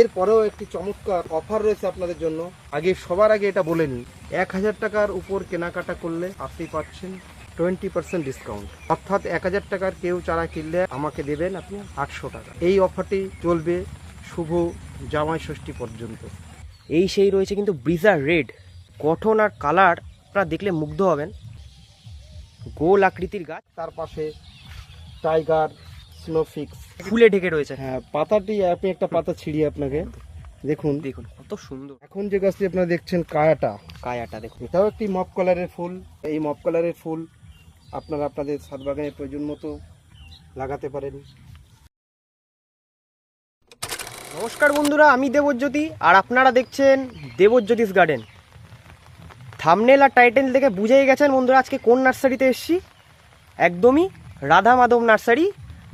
এরপরেও একটি চমৎকার অফার রয়েছে আপনাদের জন্য। আগে সবার আগে এটা বলে নিই, এক হাজার টাকার উপর কেনাকাটা করলে আপনি পাচ্ছেন টোয়েন্টি পার্সেন্ট ডিসকাউন্ট অর্থাৎ এক হাজার টাকার কেউ চারা কিনলে আমাকে দেবেন আপনি আটশো টাকা। এই অফারটি চলবে শুভ জামাই ষষ্ঠী পর্যন্ত। এই সেই রয়েছে কিন্তু ব্রিজার রেড গঠন আর কালার আপনারা দেখলে মুগ্ধ হবেন। গোল আকৃতির গাছ, তার পাশে টাইগার স্নোফিক্স ফুলে ঢেকে রয়েছে। হ্যাঁ পাতাটি আপনি একটা পাতা ছিড়িয়ে আপনাকে। দেখুন। দেখুন কত সুন্দর। এখন যে গাছটি আপনারা দেখছেন কায়াটা। কায়াটা দেখুন। এটাও একটি মপ কালারের ফুল। এই মপ কালারের ফুল আপনারা আপনাদের ছাদ বাগানের প্রয়োজন মতো লাগাতে পারেন। নমস্কার বন্ধুরা আমি দেবজ্যোতি আর আপনারা দেখছেন দেবজ্যোতিষ গার্ডেন। থামনেল আর টাইটেল দেখে বুঝেই গেছেন বন্ধুরা আজকে কোন নার্সারিতে এসেছি? একদমই রাধা মাধব নার্সারি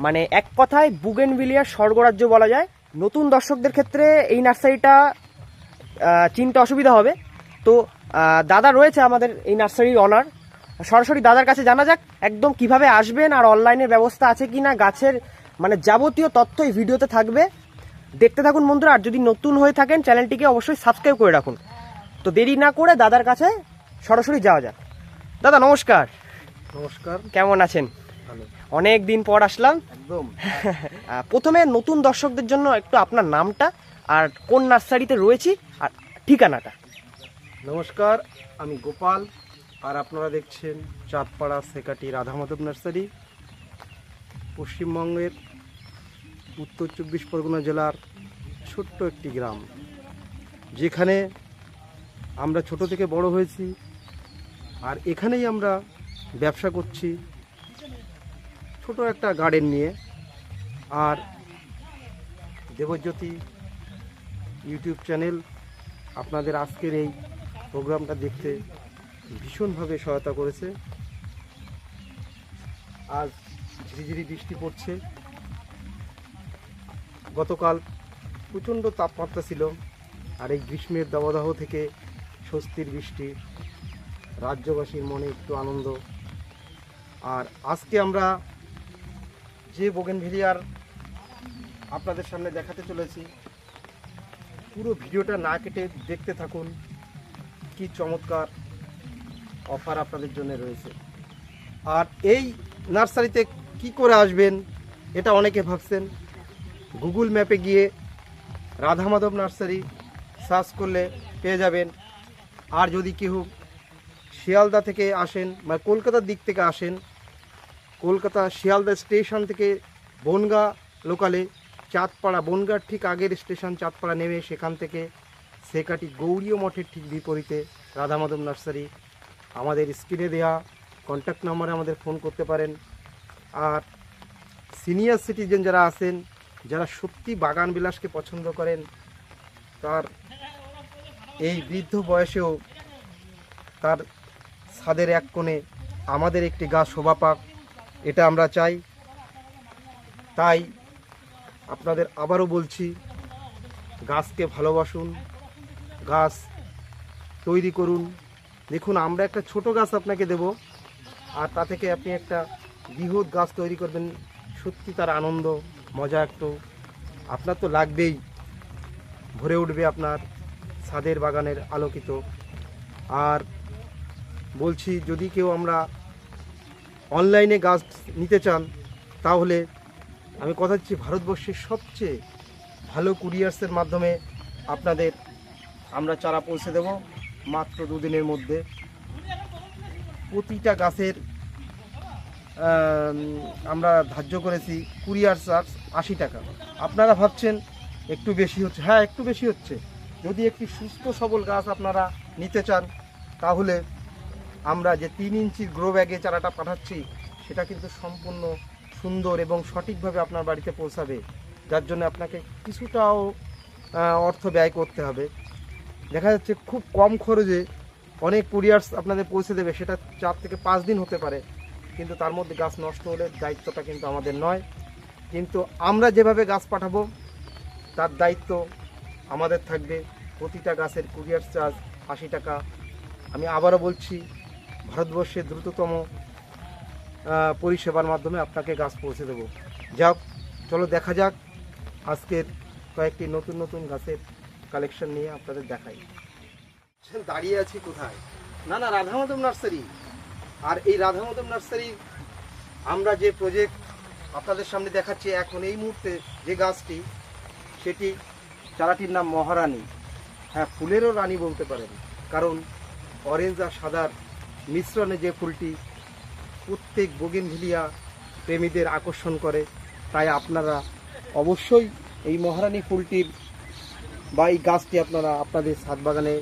মানে এক কথায় বুগেনভিলিয়ার স্বর্গরাজ্য বলা যায়। নতুন দর্শকদের ক্ষেত্রে এই নার্সারিটা চিনতে অসুবিধা হবে। তো দাদা রয়েছে আমাদের এই নার্সারির অনার। সরাসরি দাদার কাছে জানা যাক একদম কীভাবে আসবেন আর অনলাইনের ব্যবস্থা আছে কি না গাছের মানে যাবতীয় তথ্য এই ভিডিওতে থাকবে। দেখতে থাকুন বন্ধুরা আর যদি নতুন হয়ে থাকেন চ্যানেলটিকে অবশ্যই সাবস্ক্রাইব করে রাখুন। তো দেরি না করে দাদার কাছে সরাসরি যাওয়া যাক। দাদা নমস্কার। নমস্কার। কেমন আছেন? ভালো। অনেক দিন পর আসলাম। একদম। প্রথমে নতুন দর্শকদের জন্য একটু আপনার নামটা আর কোন নার্সারিতে রয়েছি আর ঠিকানাটা। নমস্কার আমি গোপাল আর আপনারা দেখছেন চাঁদপাড়া সেকাটি রাধা মাধব নার্সারি পশ্চিমবঙ্গের উত্তর চব্বিশ পরগনা জেলার ছোট্ট একটি গ্রাম যেখানে আমরা ছোট থেকে বড় হয়েছি আর এখানেই আমরা ব্যবসা করছি ছোট একটা গার্ডেন নিয়ে। আর দেবজ্যোতি ইউটিউব চ্যানেল আপনাদের আজকের এই প্রোগ্রামটা দেখতে ভীষণভাবে সহায়তা করেছে। আজ ঝিরিঝিরি বৃষ্টি পড়ছে। গতকাল প্রচণ্ড তাপমাত্রা ছিল আর এই গ্রীষ্মের দাবদাহ থেকে স্বস্তির বৃষ্টি, রাজ্যবাসীর মনে একটু আনন্দ। আর আজকে আমরা যে বোগেনভেলিয়ার আপনাদের সামনে দেখাতে চলেছি, পুরো ভিডিওটা না কেটে দেখতে থাকুন, কি চমৎকার অফার আপনাদের জন্য রয়েছে। আর এই নার্সারিতে কি করে আসবেন, এটা অনেকে ভাবছেন। গুগল ম্যাপে গিয়ে রাধা মাধব নার্সারি সার্চ করলে পেয়ে যাবেন। আর যদি কেউ শিয়ালদা থেকে আসেন বা কলকাতার দিক থেকে আসেন কলকাতা শিয়ালদা স্টেশন থেকে বনগা লোকালে চাঁদপাড়া, বনগার ঠিক আগের স্টেশন চাঁদপাড়া নেমে সেখান থেকে সেকাটি গৌরীয় মঠের ঠিক বিপরীতে রাধা মাধব নার্সারি। আমাদের স্ক্রিনে দেওয়া কন্ট্যাক্ট নাম্বারে আমাদের ফোন করতে পারেন। আর সিনিয়র সিটিজেন যারা আছেন, যারা সত্যি বাগান বিলাসকে পছন্দ করেন, তার এই বৃদ্ধ বয়সেও তার ছাদের এক কোণে আমাদের একটি গাছ শোভা পাক। এটা আমরা চাই। তাই আপনাদের আবারও বলছি, গাছকে ভালোবাসুন, গাছ তৈরি করুন। দেখুন, আমরা একটা ছোট গাছ আপনাকে দেব, আর তা থেকে আপনি একটা বৃহৎ গাছ তৈরি করবেন। সত্যি তার আনন্দ, মজা একটু। আপনার তো লাগবেই, ভরে উঠবে আপনার ছাদের বাগানের আলোকিত। আর বলছি, যদি কেউ আমরা অনলাইনে গাছ নিতে চান, তাহলে আমি কথা দিচ্ছি ভারতবর্ষের সবচেয়ে ভালো কুরিয়ার্সের মাধ্যমে আপনাদের আমরা চারা পৌঁছে দেব মাত্র দুদিনের মধ্যে। প্রতিটা গাছের আমরা ধার্য করেছি কুরিয়ার চার্জ আশি টাকা। আপনারা ভাবছেন একটু বেশি হচ্ছে। হ্যাঁ একটু বেশি হচ্ছে। যদি একটি সুস্থ সবল গাছ আপনারা নিতে চান, তাহলে আমরা যে তিন ইঞ্চির গ্রো ব্যাগে চারাটা পাঠাচ্ছি, সেটা কিন্তু সম্পূর্ণ সুন্দর এবং সঠিকভাবে আপনার বাড়িতে পৌঁছাবে। যার জন্য আপনাকে কিছুটাও অর্থ ব্যয় করতে হবে। দেখা যাচ্ছে খুব কম খরচে অনেক কুরিয়ার্স আপনাদের পৌঁছে দেবে, সেটা চার থেকে পাঁচ দিন হতে পারে। কিন্তু তার মধ্যে গাছ নষ্ট হলে দায়িত্বটা কিন্তু আমাদের নয়। কিন্তু আমরা যেভাবে গাছ পাঠাবো, তার দায়িত্ব আমাদের থাকবে। প্রতিটা গাছের কুরিয়ার চার্জ আশি টাকা। আমি আবারও বলছি ভারতবর্ষের দ্রুততম পরিষেবার মাধ্যমে আপনাকে গাছ পৌঁছে দেবো। যাক, চলো দেখা যাক। আজকের কয়েকটি নতুন নতুন গাছের কালেকশন নিয়ে আপনাদের দেখাই। দাঁড়িয়ে আছি কোথায়? না না রাধা রাধামাধব নার্সারি। আর এই রাধা রাধামাধব নার্সারি, আমরা যে প্রজেক্ট আপনাদের সামনে দেখাচ্ছি এখন এই মুহূর্তে যে গাছটি, সেটি চারাটির নাম মহারানী। হ্যাঁ ফুলেরও রানী বলতে পারেন। কারণ অরেঞ্জ আর সাদার মিশ্রণে যে ফুলটি প্রত্যেক বোগেনভিলিয়া প্রেমীদের আকর্ষণ করে, তাই আপনারা অবশ্যই এই মহারানী ফুলটির বা এই গাছটি আপনারা আপনাদের ছাদ বাগানে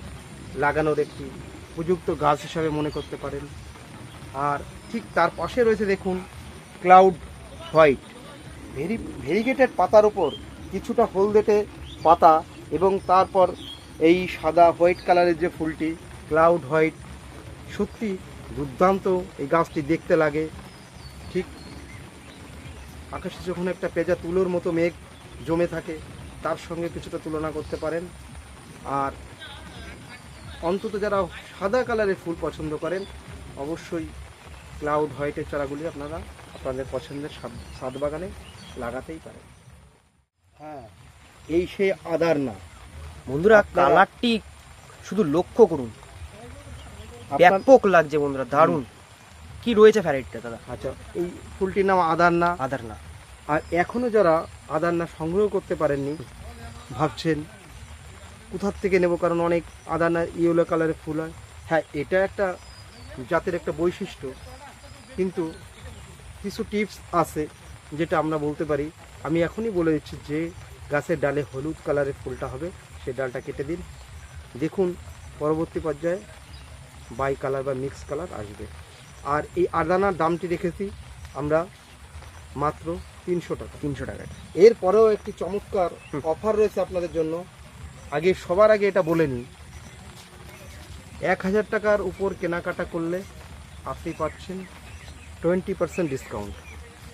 লাগানোর একটি উপযুক্ত গাছ হিসাবে মনে করতে পারেন। আর ঠিক তার পাশে রয়েছে দেখুন ক্লাউড হোয়াইট ভেরি ভেরিগেটেড পাতার উপর কিছুটা হলদেটে পাতা এবং তারপর এই সাদা হোয়াইট কালারের যে ফুলটি ক্লাউড হোয়াইট সত্যি দুর্দান্ত এই গাছটি দেখতে লাগে। ঠিক আকাশে যখন একটা পেঁজা তুলোর মতো মেঘ জমে থাকে তার সঙ্গে কিছুটা তুলনা করতে পারেন। আর অন্তত যারা সাদা কালারের ফুল পছন্দ করেন অবশ্যই ক্লাউড হোয়াইটের চারাগুলি আপনারা আপনাদের পছন্দের সাদ বাগানে লাগাতেই পারেন। হ্যাঁ এই সেই আদার না। বন্ধুরা কালারটি শুধু লক্ষ্য করুন। ব্যাপক লাগছে বন্ধুরা দারুণ। কি রয়েছে ভ্যারাইটিটা দাদা? আচ্ছা এই ফুলটির নাম আদার না আদার না আর এখনও যারা আদান্না সংগ্রহ করতে পারেননি ভাবছেন কোথার থেকে নেব? কারণ অনেক আদান্না ইয়েলো কালারের ফুল হয়। হ্যাঁ এটা একটা জাতের একটা বৈশিষ্ট্য। কিন্তু কিছু টিপস আছে যেটা আমরা বলতে পারি। আমি এখনই বলে দিচ্ছি যে গাছের ডালে হলুদ কালারের ফুলটা হবে। সেই ডালটা কেটে দিন। দেখুন পরবর্তী পর্যায়ে বাই কালার বা মিক্স কালার আসবে। আর এই আদানার দামটি রেখেছি আমরা মাত্র তিনশো টাকা। তিনশো টাকা এরপরেও একটি চমৎকার অফার রয়েছে আপনাদের জন্য। আগে সবার আগে এটা বলে নিই। এক হাজার টাকার উপর কেনাকাটা করলে আপনি পাচ্ছেন টোয়েন্টি পার্সেন্ট ডিসকাউন্ট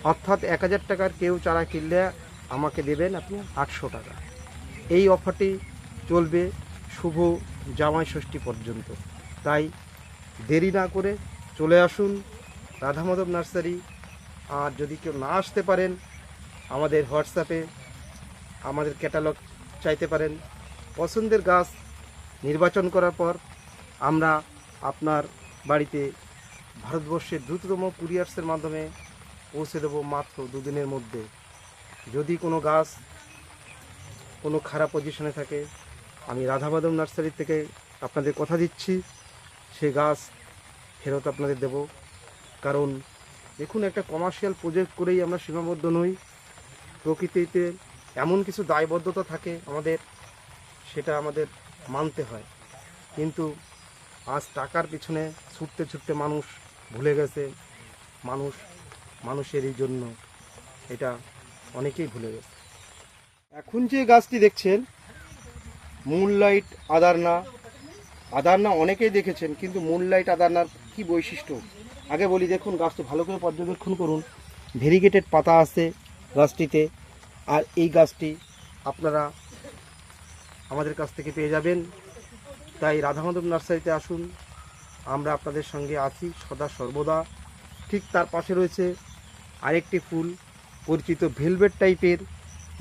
অর্থাৎ এক হাজার টাকার কেউ চারা কিনলে আমাকে দেবেন আপনি আটশো টাকা। এই অফারটি চলবে শুভ জামাই ষষ্ঠী পর্যন্ত। তাই দেরি না করে চলে আসুন রাধামাধব নার্সারি। আর যদি কেউ না আসতে পারেন, আমাদের হোয়াটসঅ্যাপে আমাদের ক্যাটালগ চাইতে পারেন। পছন্দের গাছ নির্বাচন করার পর আমরা আপনার বাড়িতে ভারতবর্ষের দ্রুততম কুরিয়ার্সের মাধ্যমে পৌঁছে দেবো মাত্র দুদিনের মধ্যে। যদি কোনো গাছ কোনো খারাপ পজিশনে থাকে, আমি রাধামাধব নার্সারি থেকে আপনাদের কথা দিচ্ছি। সে গাছ ফেরত আপনাদের দেব। কারণ দেখুন, একটা কমার্শিয়াল প্রজেক্ট করেই আমরা সীমাবদ্ধ নই। প্রকৃতিতে এমন কিছু দায়বদ্ধতা থাকে আমাদের, সেটা আমাদের মানতে হয়। কিন্তু আজ টাকার পিছনে ছুটতে ছুটতে মানুষ ভুলে গেছে। মানুষ মানুষের এই জন্য এটা অনেকেই ভুলে গেছে। এখন যে গাছটি দেখছেন মুনলাইট আদারনা আদারনা অনেকেই দেখেছেন, কিন্তু মুনলাইট আদারনার কি বৈশিষ্ট্য? আগে বলি, দেখুন গাছটি ভালো করে পর্যবেক্ষণ করুন। ভেরিগেটেড পাতা আছে গাছটিতে, আর এই গাছটি আপনারা আমাদের কাছ থেকে পেয়ে যাবেন। তাই রাধামাধব নার্সারিতে আসুন, আমরা আপনাদের সঙ্গে আছি সদা সর্বদা। ঠিক তার পাশে রয়েছে আরেকটি ফুল, পরিচিত ভেলভেট টাইপের,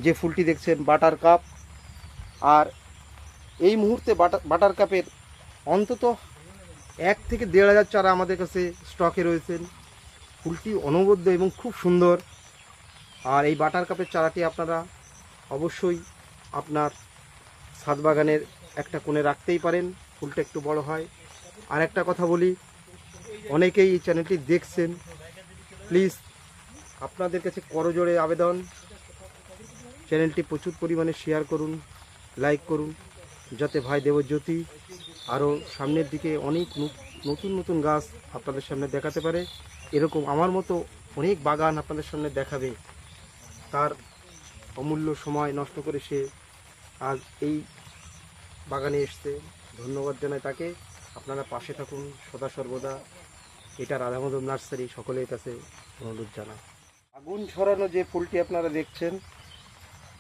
যে ফুলটি দেখছেন, বাটার কাপ। আর এই মুহূর্তে বাটার বাটার কাপের অন্তত এক থেকে দেড় হাজার চারা আমাদের কাছে স্টকে রয়েছেন। ফুলটি অনবদ্য এবং খুব সুন্দর। আর এই বাটার কাপের চারাটি আপনারা অবশ্যই আপনার ছাদ বাগানের একটা কোণে রাখতেই পারেন, ফুলটা একটু বড় হয়। আর একটা কথা বলি, অনেকেই এই চ্যানেলটি দেখছেন, প্লিজ আপনাদের কাছে করজোড়ে আবেদন। চ্যানেলটি প্রচুর পরিমাণে শেয়ার করুন, লাইক করুন, যাতে ভাই দেবজ্যোতি আরও সামনের দিকে অনেক নতুন নতুন গাছ আপনাদের সামনে দেখাতে পারে। এরকম আমার মতো অনেক বাগান আপনাদের সামনে দেখাবে। তার অমূল্য সময় নষ্ট করে সে আজ এই বাগানে এসছে। ধন্যবাদ জানাই তাকে। আপনারা পাশে থাকুন। সদা সর্বদা। এটা রাধামাধব নার্সারি। সকলের কাছে অনুরোধ জানা আগুন ছড়ানো যে ফুলটি আপনারা দেখছেন,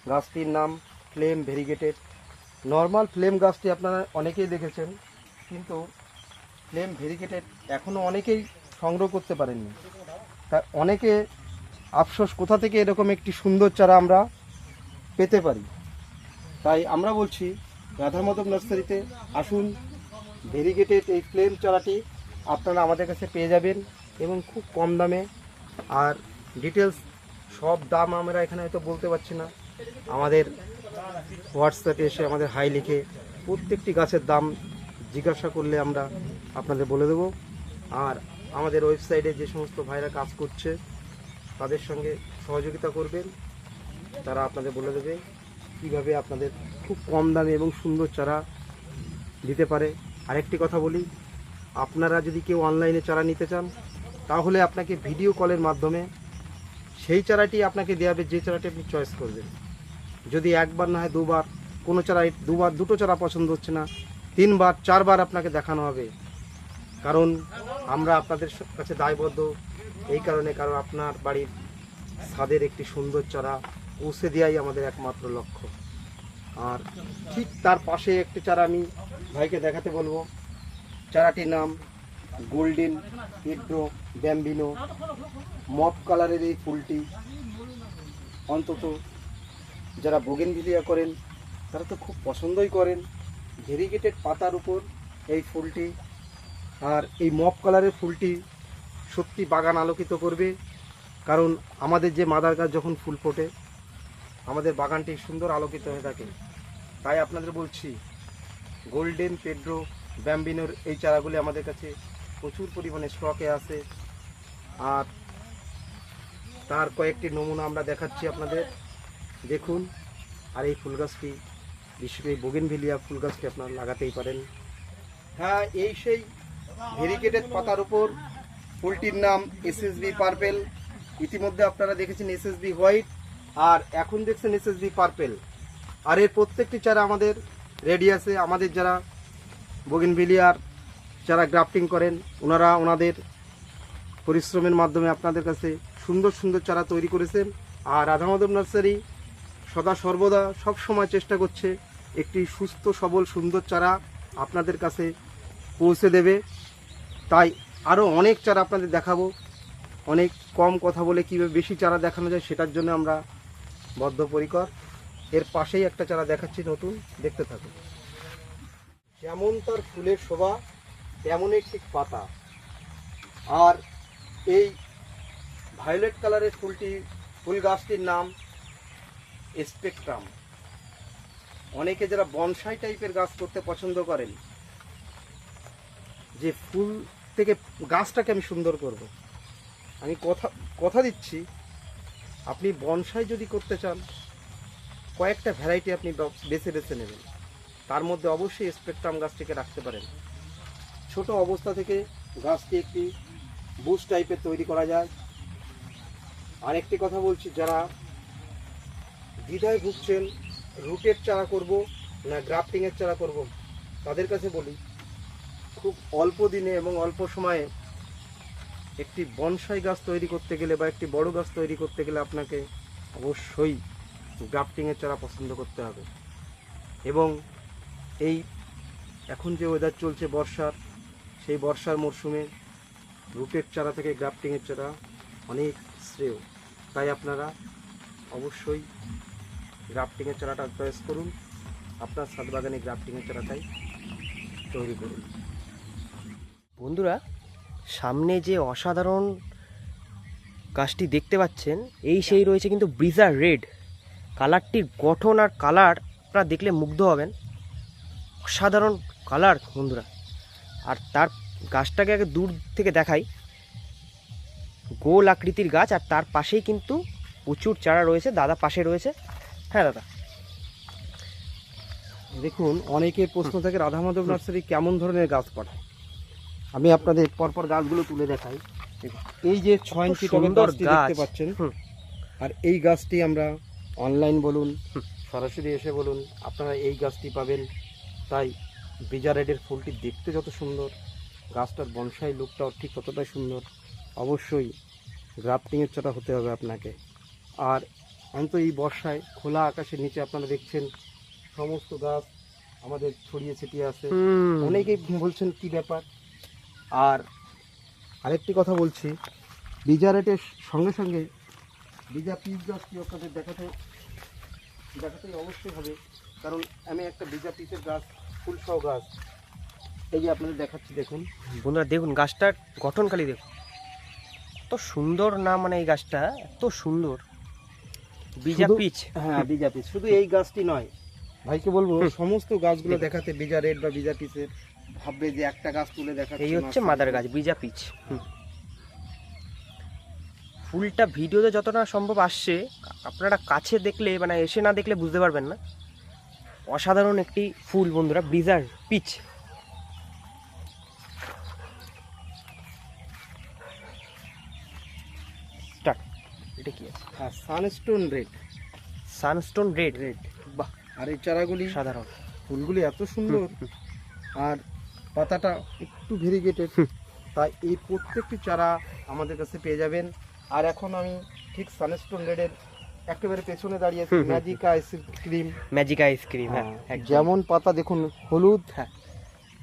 গাছটির নাম ফ্লেম ভেরিগেটেড। নর্মাল ফ্লেম গাছটি আপনারা অনেকেই দেখেছেন, কিন্তু ফ্লেম ভেরিকেটেড এখনও অনেকেই সংগ্রহ করতে পারেননি। তা অনেকে আফসোস, কোথা থেকে এরকম একটি সুন্দর চারা আমরা পেতে পারি? তাই আমরা বলছি রাধা মাধব নার্সারিতে আসুন ভেরিগেটেড এই ফ্লেম চারাটি আপনারা আমাদের কাছে পেয়ে যাবেন এবং খুব কম দামে। আর ডিটেলস সব দাম আমরা এখানে হয়তো বলতে পারছি না। আমাদের হোয়াটসঅ্যাপে এসে আমাদের হাই লিখে প্রত্যেকটি গাছের দাম জিজ্ঞাসা করলে আমরা আপনাদের বলে দেবো। আর আমাদের ওয়েবসাইটে যে সমস্ত ভাইরা কাজ করছে, তাদের সঙ্গে সহযোগিতা করবেন। তারা আপনাদের বলে দেবে কীভাবে আপনাদের খুব কম দামে এবং সুন্দর চারা দিতে পারে। আরেকটি কথা বলি, আপনারা যদি কেউ অনলাইনে চারা নিতে চান, তাহলে আপনাকে ভিডিও কলের মাধ্যমে সেই চারাটি আপনাকে দেওয়া হবে যে চারাটি আপনি চয়েস করবেন। যদি একবার না হয় দুবার, কোনো চারা দুবার, দুটো চারা পছন্দ হচ্ছে না, তিনবার, চারবার আপনাকে দেখানো হবে। কারণ আমরা আপনাদের কাছে দায়বদ্ধ। এই কারণে কারণ আপনার বাড়ির ছাদের একটি সুন্দর চারা পৌঁছে দেওয়াই আমাদের একমাত্র লক্ষ্য। আর ঠিক তার পাশে একটি চারা আমি ভাইকে দেখাতে বলব। চারাটির নাম গোল্ডেন পেড্রো ব্যাম্বিনো। মপ কালারের এই ফুলটি অন্তত যারা বোগেনভিলিয়া করেন, তারা তো খুব পছন্দই করেন। ভেরিগেটেড পাতার উপর এই ফুলটি আর এই মপ কালারের ফুলটি সত্যি বাগান আলোকিত করবে। কারণ আমাদের যে মাদার গাছ যখন ফুল ফোটে, আমাদের বাগানটি সুন্দর আলোকিত হয়ে থাকে। তাই আপনাদের বলছি গোল্ডেন পেড্রো ব্যাম্বিনোর এই চারাগুলি আমাদের কাছে প্রচুর পরিমাণে স্টকে আছে। আর তার কয়েকটি নমুনা আমরা দেখাচ্ছি আপনাদের। দেখুন, আর এই ফুল গাছটি বিশেষ করে বোগেনভিলিয়া ফুল গাছটি আপনারা লাগাতেই পারেন। হ্যাঁ এই সেই ভেরিকেটেড পাতার উপর ফুলটির নাম এসএসবি পার্পেল ইতিমধ্যে আপনারা দেখেছেন এসএসবি হোয়াইট আর এখন দেখছেন এসএসবি পার্পেল আর এর প্রত্যেকটি চারা আমাদের রেডি আছে। আমাদের যারা বোগেনভিলিয়ার যারা গ্রাফটিং করেন, ওনারা ওনাদের পরিশ্রমের মাধ্যমে আপনাদের কাছে সুন্দর সুন্দর চারা তৈরি করেছেন। আর রাধা মাধব নার্সারি সদা সর্বদা সব সময় চেষ্টা করছে একটি সুস্থ, সবল, সুন্দর চারা আপনাদের কাছে পৌঁছে দেবে। তাই আরও অনেক চারা আপনাদের দেখাবো। অনেক কম কথা বলে কীভাবে বেশি চারা দেখানো যায় সেটার জন্য আমরা বদ্ধপরিকর। এর পাশেই একটা চারা দেখাচ্ছি নতুন, দেখতে থাকুন। যেমন তার ফুলের শোভা, তেমনই ঠিক পাতা। আর এই ভায়োলেট কালারের ফুলটি, ফুল গাছটির নাম স্পেকট্রাম। অনেকে যারা বনসাই টাইপের গাছ করতে পছন্দ করেন, যে ফুল থেকে গাছটাকে আমি সুন্দর করব। আমি কথা কথা দিচ্ছি, আপনি বনসাই যদি করতে চান, কয়েকটা ভ্যারাইটি আপনি বেছে বেছে নেবেন। তার মধ্যে অবশ্যই স্পেকট্রাম গাছটিকে রাখতে পারেন। ছোট অবস্থা থেকে গাছটি একটি বুশ টাইপের তৈরি করা যায়। আরেকটি কথা বলছি, যারা দ্বিধায় ভুগছেন, রুটের চারা করব না গ্রাফটিংয়ের চারা করব? তাদের কাছে বলি, খুব অল্প দিনে এবং অল্প সময়ে একটি বনসাই গাছ তৈরি করতে গেলে বা একটি বড় গাছ তৈরি করতে গেলে আপনাকে অবশ্যই গ্রাফটিংয়ের চারা পছন্দ করতে হবে। এবং এই এখন যে ওয়েদার চলছে বর্ষার, সেই বর্ষার মরশুমে রুটের চারা থেকে গ্রাফটিংয়ের চারা অনেক শ্রেয়। তাই আপনারা অবশ্যই গ্রাফটিংয়ের চারাটা চয়েস করুন। আপনার ছাদ বাগানে গ্রাফটিংয়ের চারাটাই তৈরি করুন। বন্ধুরা, সামনে যে অসাধারণ গাছটি দেখতে পাচ্ছেন, এই সেই রয়েছে কিন্তু ব্রিজার রেড কালারটির গঠন আর কালার আপনারা দেখলে মুগ্ধ হবেন। অসাধারণ কালার বন্ধুরা। আর তার গাছটাকে আগে দূর থেকে দেখাই। গোল আকৃতির গাছ, আর তার পাশেই কিন্তু প্রচুর চারা রয়েছে, দাদা পাশে রয়েছে। হ্যাঁ দাদা। দেখুন অনেকের প্রশ্ন থাকে রাধা মাধব নার্সারি কেমন ধরনের গাছ পাঠায়? আমি আপনাদের পরপর গাছগুলো তুলে দেখাই। এই যে ছয় ইঞ্চি গাছটি দেখতে পাচ্ছেন আর এই গাছটি আমরা অনলাইন বলুন সরাসরি এসে বলুন আপনারা এই গাছটি পাবেন। তাই বিজারেডের ফুলটি দেখতে যত সুন্দর গাছটার বনসাই লুকটাও ঠিক ততটাই সুন্দর। অবশ্যই গ্রাফটিংয়ের চারা হতে হবে আপনাকে। আর অন্ত এই বর্ষায় খোলা আকাশের নিচে আপনারা দেখছেন সমস্ত গাছ আমাদের ছড়িয়ে ছিটিয়ে আছে। অনেকেই বলছেন কি ব্যাপার? আর আরেকটি কথা বলছি বীজা রেটের সঙ্গে সঙ্গে বীজা পিস গাছটি আপনাদের দেখাতে দেখাতেই অবশ্যই হবে কারণ আমি একটা বীজা পিসের গাছ ফুল সহ গাছ এই যে আপনাদের দেখাচ্ছি দেখুন। বন্ধুরা দেখুন গাছটার গঠন খালি দেখুন। এত সুন্দর না মানে এই গাছটা এত সুন্দর। বীজা পিচ। হ্যাঁ বীজা পিস শুধু এই গাছটি নয়। ভাইকে বলব সমস্ত গাছগুলো দেখাতে বীজা রেড বা বীজা ভাববে যে একটা গাছ তুলে দেখাচ্ছে এই হচ্ছে মাদার গাছ বীজা পিচ। ফুলটা ভিডিওতে যতটা সম্ভব আসছে আপনারা কাছে দেখলে মানে এসে না দেখলে বুঝতে পারবেন না। অসাধারণ একটি ফুল বন্ধুরা ব্রিজার পিচ। স্টার্ট। এটা কি আছে? হ্যাঁ sunstone red sunstone red red বাহ আর এই চারাগুলি? সাধারণ। ফুলগুলি এত সুন্দর। আর পাতাটা একটু ভেরিগেটেড তাই এই প্রত্যেকটি চারা আমাদের কাছে পেয়ে যাবেন। আর এখন আমি ঠিক সানস্টোন রেডের একেবারে পেছনে দাঁড়িয়ে আছি ম্যাজিক আইসক্রিম ম্যাজিক আইসক্রিম হ্যাঁ একদম। যেমন পাতা দেখুন হলুদ হ্যাঁ।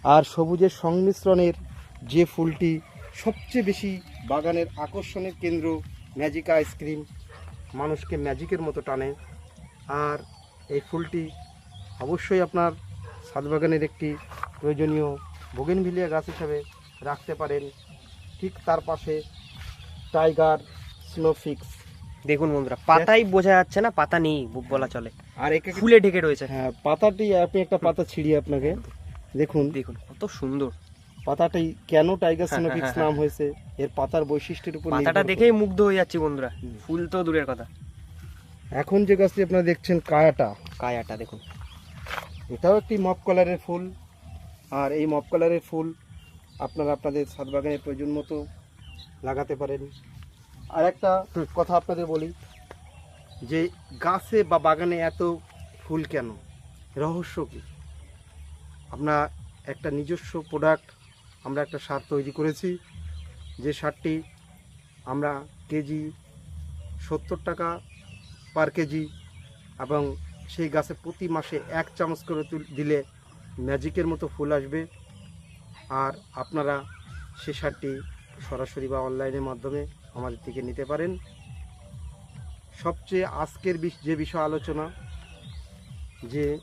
আর সবুজের সংমিশ্রণের যে ফুলটি সবচেয়ে বেশি বাগানের আকর্ষণের কেন্দ্র ম্যাজিক আইসক্রিম মানুষকে ম্যাজিকের মতো টানে। আর এই ফুলটি অবশ্যই আপনার ছাদ বাগানের একটি প্রয়োজনীয় বোগেনভিলিয়া গাছ হিসাবে রাখতে পারেন। ঠিক তার পাশে টাইগার স্নোফিক্স। দেখুন বন্ধুরা পাতাই বোঝা যাচ্ছে না পাতা নেই বলা চলে। আর একে ফুলে ঢেকে রয়েছে। হ্যাঁ পাতাটি আপনি একটা পাতা ছিড়িয়ে আপনাকে দেখুন। দেখুন কত সুন্দর। পাতাটাই কেন টাইগার স্নোফিক্স হ্যাঁ, নাম হয়েছে? এর পাতার বৈশিষ্ট্যের উপর পাতাটা দেখেই মুগ্ধ হয়ে যাচ্ছি বন্ধুরা। ফুল তো দূরের কথা। এখন যে গাছটি আপনারা দেখছেন কায়াটা। কায়াটা দেখুন। এটাও একটি মপ কালারের ফুল। আর এই মপ কালারের ফুল আপনারা আপনাদের ছাদ বাগানের প্রয়োজন মতো লাগাতে পারেন। আর একটা কথা আপনাদের বলি যে গাছে বা বাগানে এত ফুল কেন? রহস্য কি? আমরা একটা নিজস্ব প্রোডাক্ট আমরা একটা সার তৈরি করেছি। যে সারটি আমরা কেজি সত্তর টাকা পার কেজি এবং সেই গাছে প্রতি মাসে এক চামচ করে দিলে ম্যাজিকের মতো ফুল আসবে। আর আপনারা সে সারটি সরাসরি বা অনলাইনের মাধ্যমে আমাদের থেকে নিতে পারেন। সবচেয়ে আজকের যে বিষয় আলোচনা, যে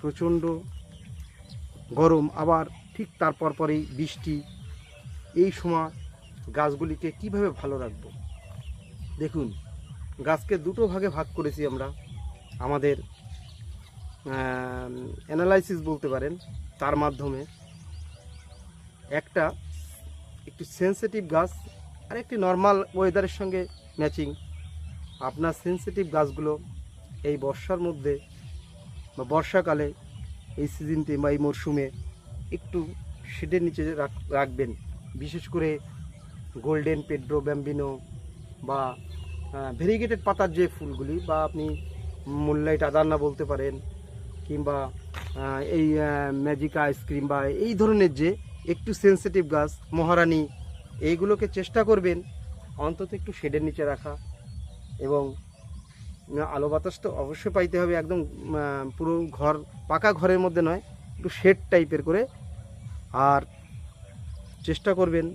প্রচণ্ড গরম, আবার ঠিক তারপর পরেই বৃষ্টি এই সময় গাছগুলিকে কীভাবে ভালো রাখব? দেখুন, গাছকে দুটো ভাগে ভাগ করেছি আমরা। আমাদের অ্যানালাইসিস বলতে পারেন, তার মাধ্যমে। একটা, একটু সেনসিটিভ গাছ, আর একটি নর্মাল ওয়েদারের সঙ্গে ম্যাচিং আপনার সেনসিটিভ গাছগুলো এই বর্ষার মধ্যে বা বর্ষাকালে এই সিজনতে বা এই মরশুমে একটু শেডের নিচে রাখ- রাখবেন। বিশেষ করে গোল্ডেন পেড্রো, ব্যাম্বিনো বা ভেরিগেটেড পাতার যে ফুলগুলি বা আপনি মুনলাইট আদান্না বলতে পারেন কিংবা এই ম্যাজিক আইসক্রিম বা এই ধরনের যে একটু সেনসিটিভ গাছ, মহারানী, এইগুলোকে চেষ্টা করবেন অন্তত একটু শেডের নিচে রাখা এবং আলো বাতাস তো অবশ্যই পাইতে হবে একদম পুরো ঘর, পাকা ঘরের মধ্যে নয়, একটু শেড টাইপের করে। আর চেষ্টা করবেন,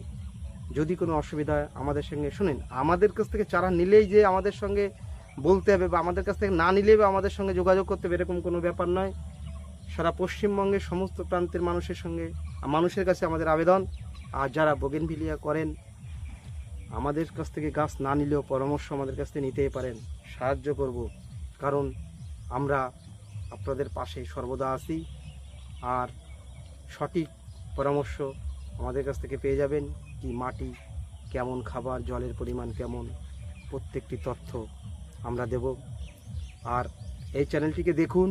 যদি কোনো অসুবিধা হয় আমাদের সঙ্গে শুনেন। আমাদের কাছ থেকে চারা নিলেই যে আমাদের সঙ্গে বলতে হবে বা আমাদের কাছ থেকে না নিলেই বা আমাদের সঙ্গে যোগাযোগ করতে হবে, এরকম কোনো ব্যাপার নয়। সারা পশ্চিমবঙ্গের সমস্ত প্রান্তের মানুষের সঙ্গে, মানুষের কাছে আমাদের আবেদন। আর যারা বগেনভিলিয়া করেন, আমাদের কাছ থেকে গাছ না নিলেও পরামর্শ আমাদের কাছ থেকে নিতেই পারেন। সাহায্য করব। কারণ আমরা আপনাদের পাশে সর্বদা আছি। আর সঠিক পরামর্শ আমাদের কাছ থেকে পেয়ে যাবেন কি মাটি, কেমন খাবার, জলের পরিমাণ কেমন, প্রত্যেকটি তথ্য আমরা দেব। আর এই চ্যানেলটিকে দেখুন।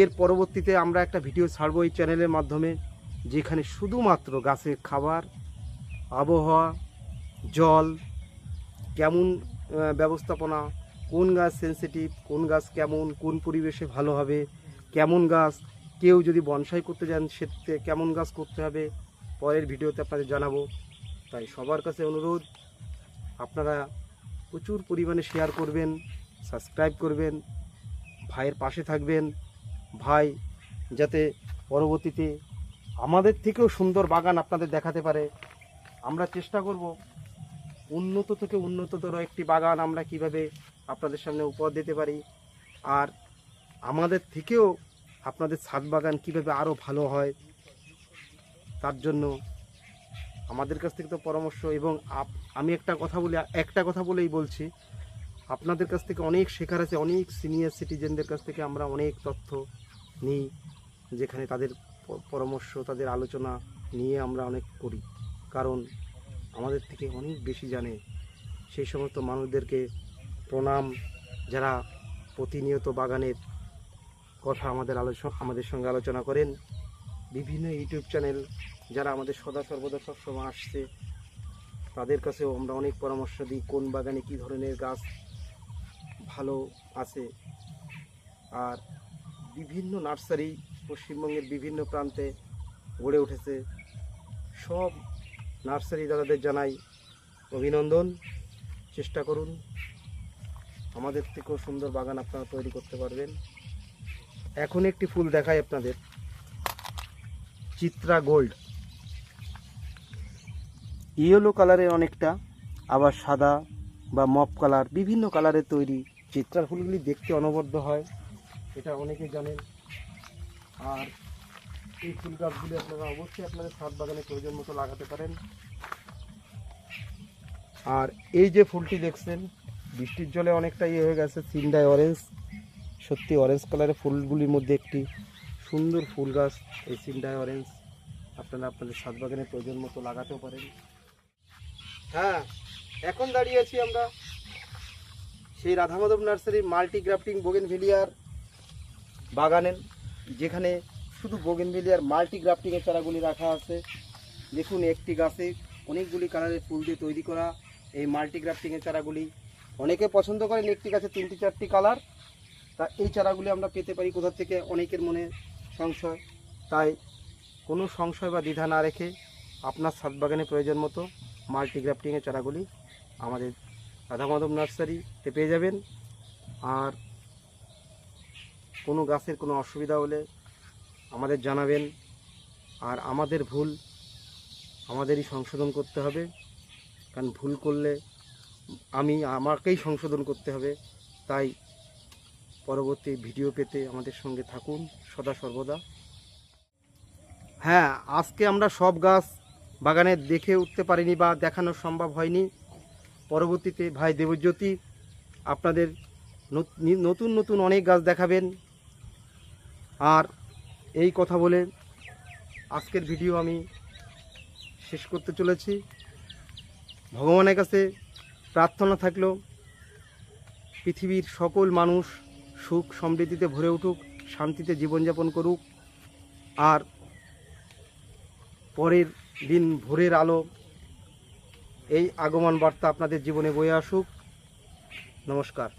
এর পরবর্তীতে আমরা একটা ভিডিও ছাড়বো এই চ্যানেলের মাধ্যমে, যেখানে শুধুমাত্র গাছের খাবার, আবহাওয়া, জল, কেমন ব্যবস্থাপনা, কোন গাছ সেনসিটিভ কোন গাছ কেমন, কোন পরিবেশে ভালো হবে, কেমন গাছ, কেউ যদি বনসাই করতে যান সেতে কেমন গাছ করতে হবে পরের ভিডিওতে আপনাদের জানাব। তাই সবার কাছে অনুরোধ, আপনারা প্রচুর পরিমাণে শেয়ার করবেন সাবস্ক্রাইব করবেন, ভাইয়ের পাশে থাকবেন। ভাই, যাতে পরবর্তীতে আমাদের থেকেও সুন্দর বাগান আপনাদের দেখাতে পারে। আমরা চেষ্টা করব উন্নত থেকে উন্নততর একটি বাগান আমরা কীভাবে আপনাদের সামনে উপহার দিতে পারি। আর আমাদের থেকেও আপনাদের ছাদ বাগান কীভাবে আরও ভালো হয় তার জন্য আমাদের কাছ থেকে তো পরামর্শ এবং আমি একটা কথা বলি, একটা কথা বলেই বলছি। আপনাদের কাছ থেকে অনেক শেখার আছে, অনেক সিনিয়র সিটিজেনদের কাছ থেকে আমরা অনেক তথ্য নিই, যেখানে তাদের পরামর্শ, তাদের আলোচনা নিয়ে আমরা অনেক করি। কারণ আমাদের থেকে অনেক বেশি জানে। সেই সমস্ত মানুষদেরকে প্রণাম, যারা প্রতিনিয়ত বাগানের কথা আমাদের আলোচনা আমাদের সঙ্গে আলোচনা করেন। বিভিন্ন ইউটিউব চ্যানেল যারা আমাদের সদা সর্বদা সবসময় আসছে, তাদের কাছেও আমরা অনেক পরামর্শ দিই কোন বাগানে কী ধরনের গাছ ভালো আছে। আর বিভিন্ন নার্সারি পশ্চিমবঙ্গের বিভিন্ন প্রান্তে গড়ে উঠেছে। সব নার্সারি দাদাদের জানাই অভিনন্দন। চেষ্টা করুন, আমাদের থেকেও সুন্দর বাগান আপনারা তৈরি করতে পারবেন। এখন একটি ফুল দেখাই আপনাদের। চিত্রা গোল্ড। ইয়েলো কালারের অনেকটা, আবার সাদা বা মপ কালার, বিভিন্ন কালারের তৈরি চিত্রার ফুলগুলি দেখতে অনবদ্য হয়, এটা অনেকে জানেন। আর এই ফুল গাছগুলি আপনারা অবশ্যই আপনাদের ছাদ বাগানে প্রয়োজন মতো লাগাতে পারেন। আর এই যে ফুলটি দেখছেন, বৃষ্টির জলে অনেকটা ইয়ে হয়ে গেছে সিন্ডাই অরেঞ্জ সত্যি অরেঞ্জ কালারের ফুলগুলির মধ্যে একটি সুন্দর ফুল গাছ, এই সিন্ডাই অরেঞ্জ আপনারা আপনাদের ছাদ বাগানে প্রয়োজন মতো লাগাতেও পারেন। হ্যাঁ এখন দাঁড়িয়ে আছি আমরা সেই রাধা মাধব নার্সারির মাল্টি গ্রাফটিং বোগেনভেলিয়ার বাগানের, যেখানে শুধু বোগেনভেলিয়ার মাল্টি গ্রাফটিংয়ের চারাগুলি রাখা আছে। দেখুন, একটি গাছে অনেকগুলি কালারের ফুল দিয়ে তৈরি করা এই মাল্টি গ্রাফটিংয়ের চারাগুলি। অনেকে পছন্দ করেন একটি গাছে তিনটি, চারটি কালার। তা এই চারাগুলি আমরা পেতে পারি কোথা থেকে? অনেকের মনে সংশয়। তাই কোনো সংশয় বা দ্বিধা না রেখে আপনার ছাদ বাগানে প্রয়োজন মতো মাল্টিগ্রাফটিংয়ের চারাগুলি আমাদের রাধা মাধব নার্সারিতে পেয়ে যাবেন। আর কোনো গাছের কোনো অসুবিধা হলে আমাদের জানাবেন। আর আমাদের ভুল আমাদেরই সংশোধন করতে হবে। কারণ ভুল করলে আমি আমাকেই সংশোধন করতে হবে। তাই পরবর্তী ভিডিও পেতে আমাদের সঙ্গে থাকুন সদা সর্বদা। হ্যাঁ আজকে আমরা সব গাছ বাগানে দেখে উঠতে পারিনি বা দেখানো সম্ভব হয়নি। পরবর্তীতে ভাই দেবজ্যোতি আপনাদের নতুন নতুন অনেক গাছ দেখাবেন। আর এই কথা বলে আজকের ভিডিও আমি শেষ করতে চলেছি। ভগবানের কাছে প্রার্থনা থাকল, পৃথিবীর সকল মানুষ সুখ সমৃদ্ধিতে ভরে উঠুক, শান্তিতে জীবনযাপন করুক। আর পরের দিন ভোরের আলো, এই আগমন বার্তা আপনাদের জীবনে বয়ে আসুক। নমস্কার।